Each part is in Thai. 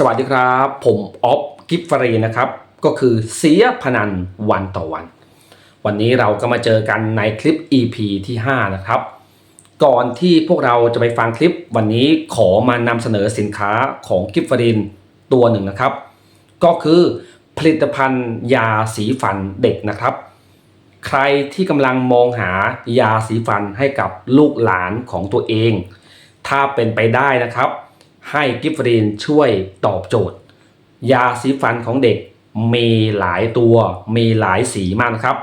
สวัสดีครับ ผมออฟกิฟฟรีนะครับ ก็คือเสียพนันวันต่อวัน วันนี้เราก็มาเจอกันในคลิป EP ที่ 5 นะครับ ก่อนที่พวกเราจะไปฟังคลิป วันนี้ขอมานำเสนอสินค้าของกิฟฟรินตัวหนึ่งนะครับ ก็คือผลิตภัณฑ์ยาสีฟันเด็กนะครับ ใครที่กำลังมองหายาสีฟันให้กับลูกหลานของตัวเอง ถ้าเป็นไปได้นะครับ ให้กิฟฟรีนช่วยตอบโจทย์ ยาสีฟันของเด็กมีหลายตัว มีหลายสีมากนะครับ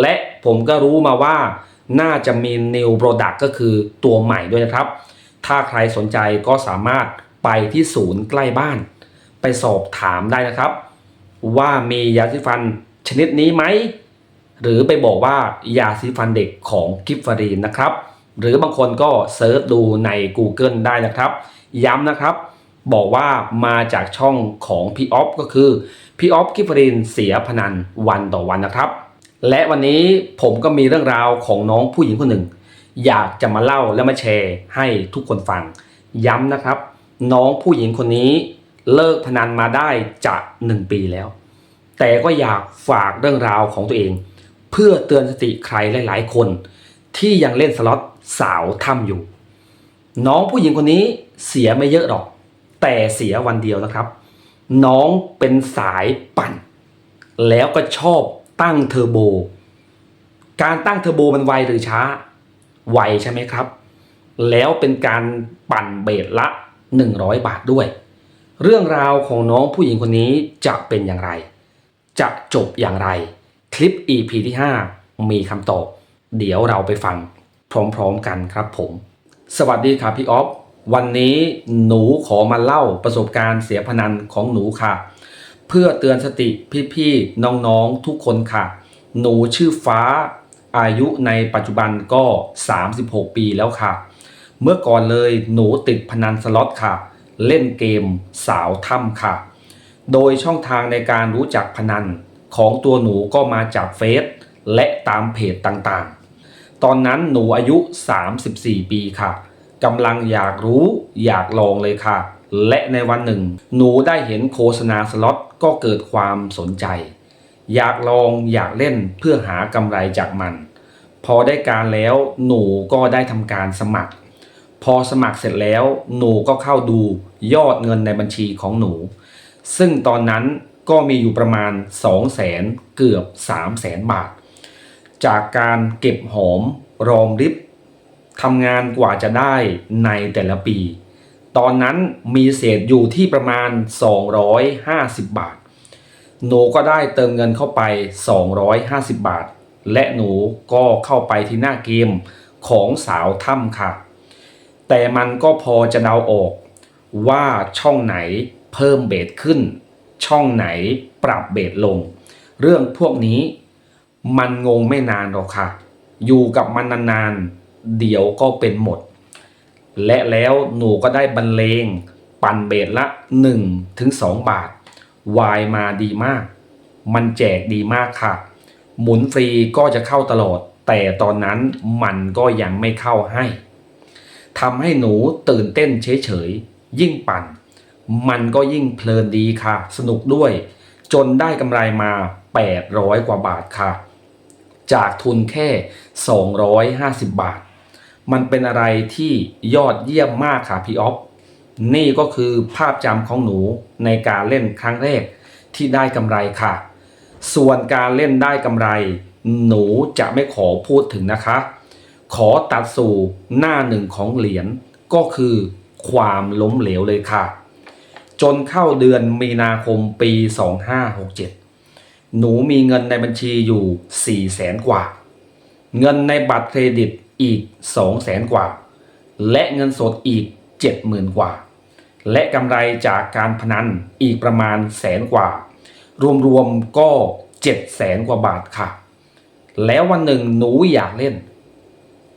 และผมก็รู้มาว่าน่าจะมี New Product ก็คือตัวใหม่ด้วยนะครับ ถ้าใครสนใจก็สามารถไปที่ศูนย์ใกล้บ้าน ไปสอบถามได้นะครับ ว่ามียาสีฟันชนิดนี้ไหม หรือไปบอกว่ายาสีฟันเด็กของกิฟฟารีนนะครับ หรือบางคนก็เซิร์ชดูใน Google ได้นะครับ ย้ำนะครับ บอกว่ามาจากช่องของพี่ออฟก็คือพี่ออฟกิฟฟารีนเสียพนันวันต่อวันนะครับ และวันนี้ผมก็มีเรื่องราวของน้องผู้หญิงคนหนึ่ง อยากจะมาเล่าและมาแชร์ให้ทุกคนฟัง ย้ำนะครับ น้องผู้หญิงคนนี้เลิกพนันมาได้จะหนึ่งปีแล้ว แต่ก็อยากฝากเรื่องราวของตัวเอง เพื่อเตือนสติใครหลาย ๆ คน ที่ยังเล่นสล็อตสาวถ้ำอยู่ น้องผู้หญิงคนนี้เสียไม่เยอะหรอก แต่เสียวันเดียวนะครับ น้องเป็นสายปั่น แล้วก็ชอบตั้งเทอร์โบ การตั้งเทอร์โบมันไวหรือช้า ไวใช่ไหมครับ แล้วเป็นการปั่นเบสละ 100 บาทด้วย เรื่องราวของน้องผู้หญิงคนนี้จะเป็นอย่างไร จะจบอย่างไร คลิป EP ที่ 5 มีคำตอบ เดี๋ยวเราไปฟังพร้อมๆกันครับผม สวัสดีครับพี่ออฟวันนี้หนูขอมาเล่าประสบการณ์เสียพนันของหนูค่ะ เพื่อเตือนสติพี่ๆน้องๆทุกคนค่ะ หนูชื่อฟ้าอายุในปัจจุบันก็ 36 ปีแล้วค่ะ เมื่อก่อนเลยหนูติดพนันสล็อตค่ะ เล่นเกมสาวถ้ำค่ะ โดยช่องทางในการรู้จักพนันของตัวหนูก็มาจากเฟซและตามเพจต่างๆ ตอนนั้นหนูอายุ 34 ปีค่ะกำลังอยากรู้อยากลองเลยค่ะ และในวันหนึ่ง หนูได้เห็นโฆษณาสล็อตก็เกิดความสนใจ อยากลองอยากเล่นเพื่อหากำไรจากมัน พอได้การแล้วหนูก็ได้ทำการสมัคร พอสมัครเสร็จแล้วหนูก็เข้าดูยอดเงินในบัญชีของหนู ซึ่งตอนนั้นก็มีอยู่ประมาณ 2 0 0แสนเกือบ 3 0 0แสนบาท จากการเก็บหอมรอมริบทำงานกว่าจะได้ในแต่ละปี ตอนนั้นมีเศษอยู่ที่ประมาณ 250 บาท หนูก็ได้เติมเงินเข้าไป 250 บาท และหนูก็เข้าไปที่หน้าเกมของสาวถ้ำค่ะ แต่มันก็พอจะเดาออกว่าช่องไหนเพิ่มเบสขึ้น ช่องไหนปรับเบสลง เรื่องพวกนี้ มันงงไม่นานหรอกค่ะ อยู่กับมันนานๆ เดี๋ยวก็เป็นหมด และแล้วหนูก็ได้บรรเลง ปั่นเบสละ 1-2ถึง2บาท วายมาดีมาก มันแจกดีมากค่ะ หมุนฟรีก็จะเข้าตลอด แต่ตอนนั้นมันก็ยังไม่เข้าให้ทำให้หนูตื่นเต้นเฉยๆ ยิ่งปั่น มันก็ยิ่งเพลินดีค่ะ สนุกด้วย จนได้กำไรมา 800 กว่าบาทค่ะ จากทุนแค่ 250 บาท มันเป็นอะไรที่ยอดเยี่ยมมากค่ะพี่ออฟนี่ก็คือภาพจำของหนูในการเล่นครั้งแรกที่ได้กำไรค่ะ ส่วนการเล่นได้กำไร หนูจะไม่ขอพูดถึงนะคะ ขอตัดสู่หน้าหนึ่งของเหรียญก็คือความล้มเหลวเลยค่ะ จนเข้าเดือนมีนาคมปี 2567 หนูมีเงินในบัญชีอยู่4แสนกว่า เงินในบัตรเครดิตอีก2แสนกว่า และเงินสดอีก 70,000 กว่า และกำไรจากการพนันอีกประมาณแสนกว่า รวมๆก็7แสนกว่าบาทค่ะ แล้ววันหนึ่งหนูอยากเล่น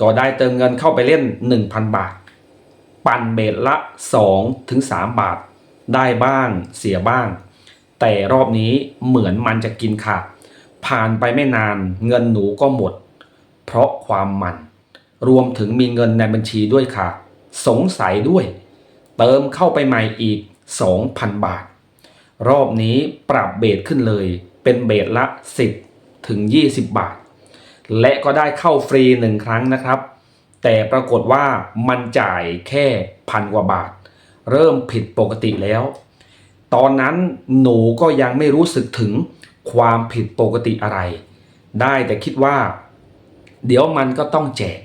ก็ได้เติมเงินเข้าไปเล่น 1,000 บาท ปั่นเบสละ 2-3 บาท ได้บ้างเสียบ้าง แต่รอบนี้เหมือนมันจะกินค่ะผ่านไปไม่นานเงินหนูก็หมด เพราะความมัน รวมถึงมีเงินในบัญชีด้วยค่ะ สงสัยด้วย เติมเข้าไปใหม่อีก 2,000 บาท รอบนี้ปรับเบสขึ้นเลย เป็นเบสละ 10 ถึง 20 บาท และก็ได้เข้าฟรีหนึ่งครั้งนะครับ แต่ปรากฏว่ามันจ่ายแค่พันกว่าบาท เริ่มผิดปกติแล้ว ตอนนั้นหนูก็ยังไม่รู้สึกถึงความผิดปกติอะไร ได้แต่คิดว่า เดี๋ยวมันก็ต้องแจก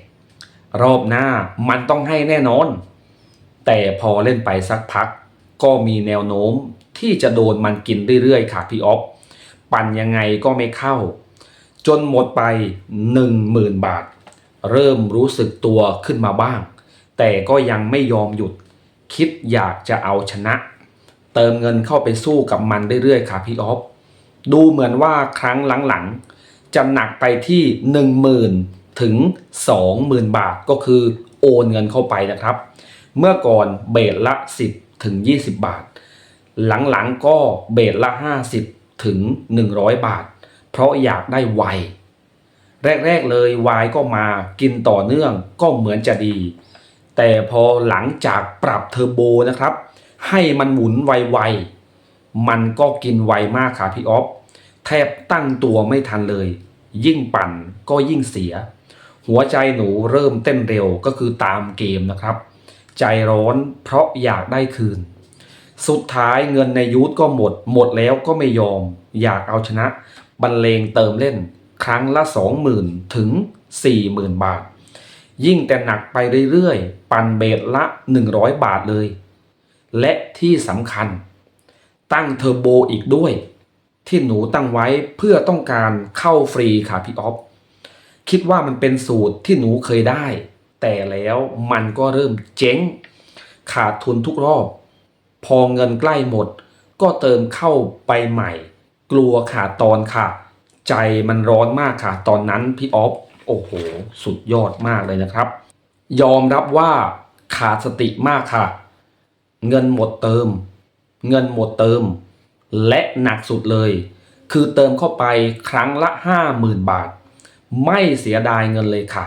รอบหน้ามันต้องให้แน่นอน แต่พอเล่นไปสักพัก ก็มีแนวโน้มที่จะโดนมันกินเรื่อยๆ ค่ะพี่ออฟปั่นยังไงก็ไม่เข้า จนหมดไป 10,000 บาท เริ่มรู้สึกตัวขึ้นมาบ้าง แต่ก็ยังไม่ยอมหยุด คิดอยากจะเอาชนะ เติมเงินเข้าไปสู้กับมันเรื่อยๆค่ะพี่ออฟดูเหมือนว่าครั้งหลังๆจะหนักไปที่ 10,000 ถึง 20,000 บาทก็คือโอนเงินเข้าไปนะครับ เมื่อก่อนเบสละ 10 ถึง 20 บาท หลังๆก็เบสละ 50 ถึง 100 บาท เพราะอยากได้ไวแรก ๆ เลยวายก็มากินต่อเนื่องก็เหมือนจะดี แต่พอหลังจากปรับเทอร์โบนะครับ ให้มันหมุนไวๆ มันก็กินไวมากค่ะพี่ออฟ แทบตั้งตัวไม่ทันเลย ยิ่งปั่นก็ยิ่งเสีย หัวใจหนูเริ่มเต้นเร็วก็คือตามเกมนะครับ ใจร้อนเพราะอยากได้คืน สุดท้ายเงินในยูทก็หมด หมดแล้วก็ไม่ยอม อยากเอาชนะ บรรเลงเติมเล่น ครั้งละ 20,000 ถึง 40,000 บาท ยิ่งแต่หนักไปเรื่อยๆ ปั่นเบสละ 100 บาทเลย และที่สำคัญ ตั้งเทอร์โบอีกด้วย ที่หนูตั้งไว้เพื่อต้องการเข้าฟรีค่ะพี่ออฟคิดว่ามันเป็นสูตรที่หนูเคยได้ แต่แล้วมันก็เริ่มเจ๊ง ขาดทุนทุกรอบ พอเงินใกล้หมด ก็เติมเข้าไปใหม่ กลัวขาดตอนค่ะ ใจมันร้อนมากค่ะ ตอนนั้นพี่ออฟโอ้โห สุดยอดมากเลยนะครับ ยอมรับว่าขาดสติมากค่ะ เงินหมดเติม เงินหมดเติม และหนักสุดเลย คือเติมเข้าไปครั้งละ 50,000 บาท ไม่เสียดายเงินเลยค่ะ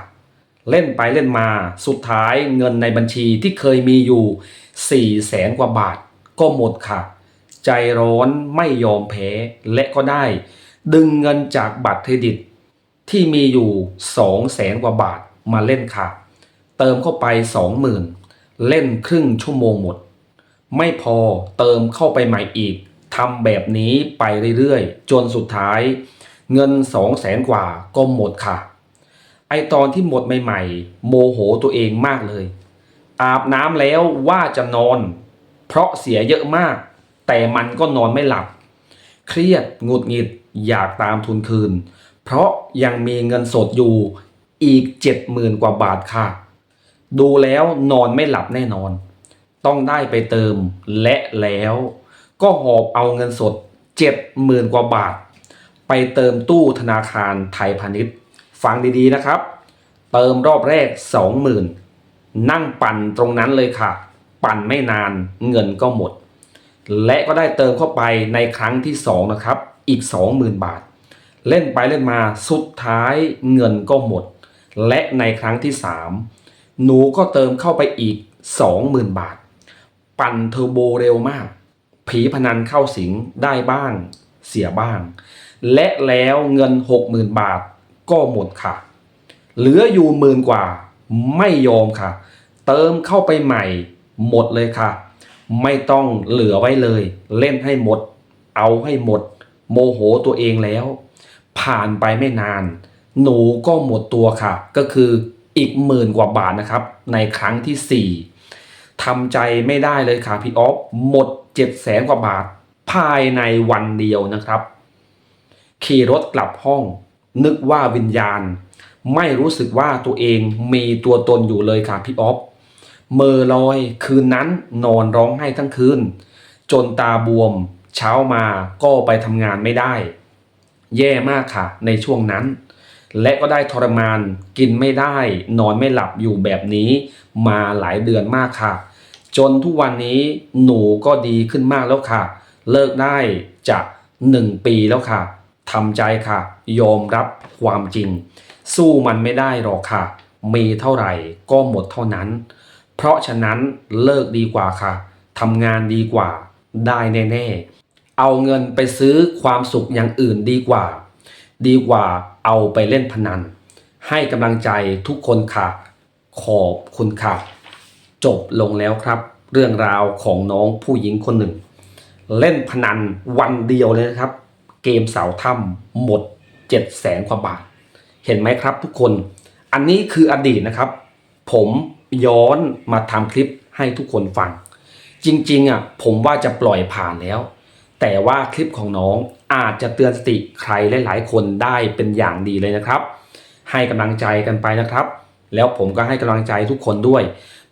เล่นไปเล่นมาสุดท้ายเงินในบัญชีที่เคยมีอยู่4แสนกว่าบาท ก็หมดค่ะ ใจร้อนไม่ยอมแพ้และก็ได้ ดึงเงินจากบัตรเครดิต ที่มีอยู่2แสนกว่าบาทมาเล่นค่ะ เติมเข้าไป 20,000 เล่นครึ่งชั่วโมงหมด ไม่พอเติมเข้าไปใหม่อีกทำแบบนี้ไปเรื่อยๆ จนสุดท้าย เงิน2 0 0แสนกว่าก็หมดค่ะ ไอตอนที่หมดใหม่ๆ โมโหตัวเองมากเลย อาบน้ำแล้วว่าจะนอน เพราะเสียเยอะมาก แต่มันก็นอนไม่หลับ เครียดหงุดหงิดอยากตามทุนคืน เพราะยังมีเงินสดอยู่อีก70,000กว่าบาทค่ะ ดูแล้วนอนไม่หลับแน่นอน ต้องได้ไปเติมและแล้วก็หอบเอาเงินสด 70,000 กว่าบาท ไปเติมตู้ธนาคารไทยพาณิชย์ ฟังดีๆนะครับ เติมรอบแรก 20,000 นั่งปั่นตรงนั้นเลยค่ะ ปั่นไม่นานเงินก็หมด และก็ได้เติมเข้าไปในครั้งที่ 2 นะครับ อีก 20,000 บาท เล่นไปเล่นมาสุดท้ายเงินก็หมด และในครั้งที่ 3 หนูก็เติมเข้าไปอีก 20,000 บาท ปั่นเทอร์โบเร็วมาก ผีพนันเข้าสิงได้บ้าง เสียบ้าง และแล้วเงิน 60,000 บาทก็หมดค่ะ เหลืออยู่หมื่นกว่าไม่ยอมค่ะ เติมเข้าไปใหม่หมดเลยค่ะ ไม่ต้องเหลือไว้เลย เล่นให้หมด เอาให้หมด โมโหตัวเองแล้ว ผ่านไปไม่นาน หนูก็หมดตัวค่ะ ก็คืออีกหมื่นกว่าบาทนะครับ ในครั้งที่4 ทำใจไม่ได้เลยค่ะพี่ออฟหมด7 0 0แสนกว่าบาท ภายในวันเดียวนะครับ ขี่รถกลับห้อง นึกว่าวิญญาณ ไม่รู้สึกว่าตัวเองมีตัวตนอยู่เลยค่ะพี่ออฟเมอลอยคืนนั้นนอนร้องไห้ทั้งคืน จนตาบวม เช้ามาก็ไปทำงานไม่ได้ แย่มากค่ะ ในช่วงนั้น และก็ได้ทรมานกินไม่ได้ นอนไม่หลับอยู่แบบนี้ มาหลายเดือนมากค่ะ จนทุกวันนี้หนูก็ดีขึ้นมากแล้วค่ะ เลิกได้จะหนึ่งปีแล้วค่ะทำใจค่ะ ยอมรับความจริง สู้มันไม่ได้หรอกค่ะ มีเท่าไหร่ก็หมดเท่านั้น เพราะฉะนั้นเลิกดีกว่าค่ะทำงานดีกว่า ได้แน่ๆ เอาเงินไปซื้อความสุขอย่างอื่นดีกว่า ดีกว่าเอาไปเล่นพนัน ให้กำลังใจทุกคนค่ะ ขอบคุณค่ะ จบลงแล้วครับ เรื่องราวของน้องผู้หญิงคนหนึ่ง เล่นพนันวันเดียวเลยนะครับ เกมเสาถ้ำหมด7 0 0แสนกว่าบาท เห็นไหมครับทุกคน อันนี้คืออดีตนะครับ ผมย้อนมาทำคลิปให้ทุกคนฟัง จริงๆอะผมว่าจะปล่อยผ่านแล้ว แต่ว่าคลิปของน้องอาจจะเตือนสติใครหลายๆ คนได้เป็นอย่างดีเลยนะครับ ให้กำลังใจกันไปนะครับ แล้วผมก็ให้กำลังใจทุกคนด้วย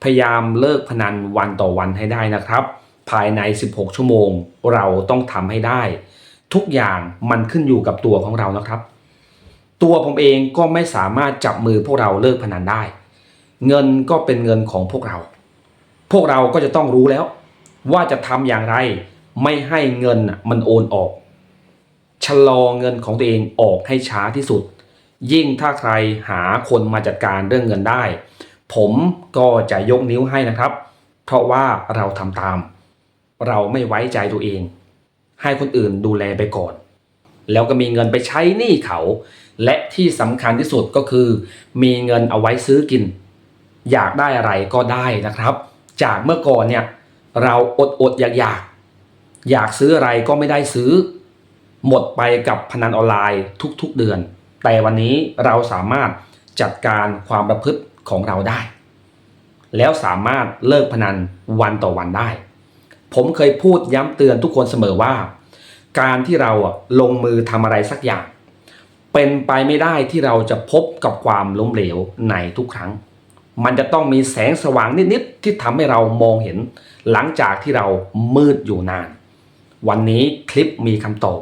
พยายามเลิกพนันวันต่อวันให้ได้นะครับ ภายใน 16 ชั่วโมงเราต้องทำให้ได้ ทุกอย่างมันขึ้นอยู่กับตัวของเรานะครับ ตัวผมเองก็ไม่สามารถจับมือพวกเราเลิกพนันได้ เงินก็เป็นเงินของพวกเรา พวกเราก็จะต้องรู้แล้ว ว่าจะทำอย่างไรไม่ให้เงินมันโอนออกชะลอเงินของตัวเองออกให้ช้าที่สุด ยิ่งถ้าใครหาคนมาจัดการเรื่องเงินได้ ผมก็จะยกนิ้วให้นะครับ เพราะว่าเราทำตาม เราไม่ไว้ใจตัวเอง ให้คนอื่นดูแลไปก่อน แล้วก็มีเงินไปใช้หนี้เขา และที่สำคัญที่สุดก็คือ มีเงินเอาไว้ซื้อกิน อยากได้อะไรก็ได้นะครับ จากเมื่อก่อนเนี่ยเราอดอดอยากอยากอยากซื้ออะไรก็ไม่ได้ซื้อ หมดไปกับพนันออนไลน์ทุกๆเดือน แต่วันนี้เราสามารถจัดการความประพฤติ ของเราได้ แล้วสามารถเลิกพนันวันต่อวันได้ ผมเคยพูดย้ำเตือนทุกคนเสมอว่า การที่เราลงมือทำอะไรสักอย่าง เป็นไปไม่ได้ที่เราจะพบกับความล้มเหลวในทุกครั้ง มันจะต้องมีแสงสว่างนิดๆที่ทำให้เรามองเห็น หลังจากที่เรามืดอยู่นาน วันนี้คลิปมีคำตอบ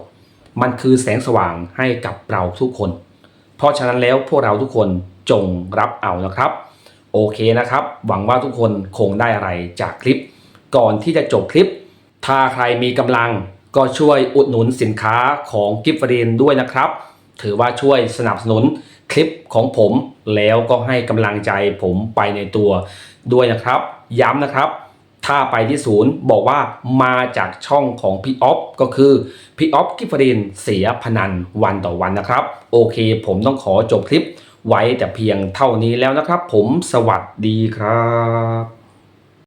มันคือแสงสว่างให้กับเราทุกคน เพราะฉะนั้นแล้วพวกเราทุกคน จงรับเอานะครับ โอเคนะครับ หวังว่าทุกคนคงได้อะไรจากคลิป ก่อนที่จะจบคลิป ถ้าใครมีกำลังก็ช่วยอุดหนุนสินค้าของกิฟฟรีนด้วยนะครับ ถือว่าช่วยสนับสนุนคลิปของผมแล้วก็ให้กำลังใจผมไปในตัวด้วยนะครับ ย้ำนะครับ ถ้าไปที่ศูนย์บอกว่ามาจากช่องของพี่ออฟก็คือพี่ออฟกิฟฟรินเสียพนันวันต่อวันนะครับ โอเค ผมต้องขอจบคลิป ไว้แต่เพียงเท่านี้แล้วนะครับ ผมสวัสดีครับ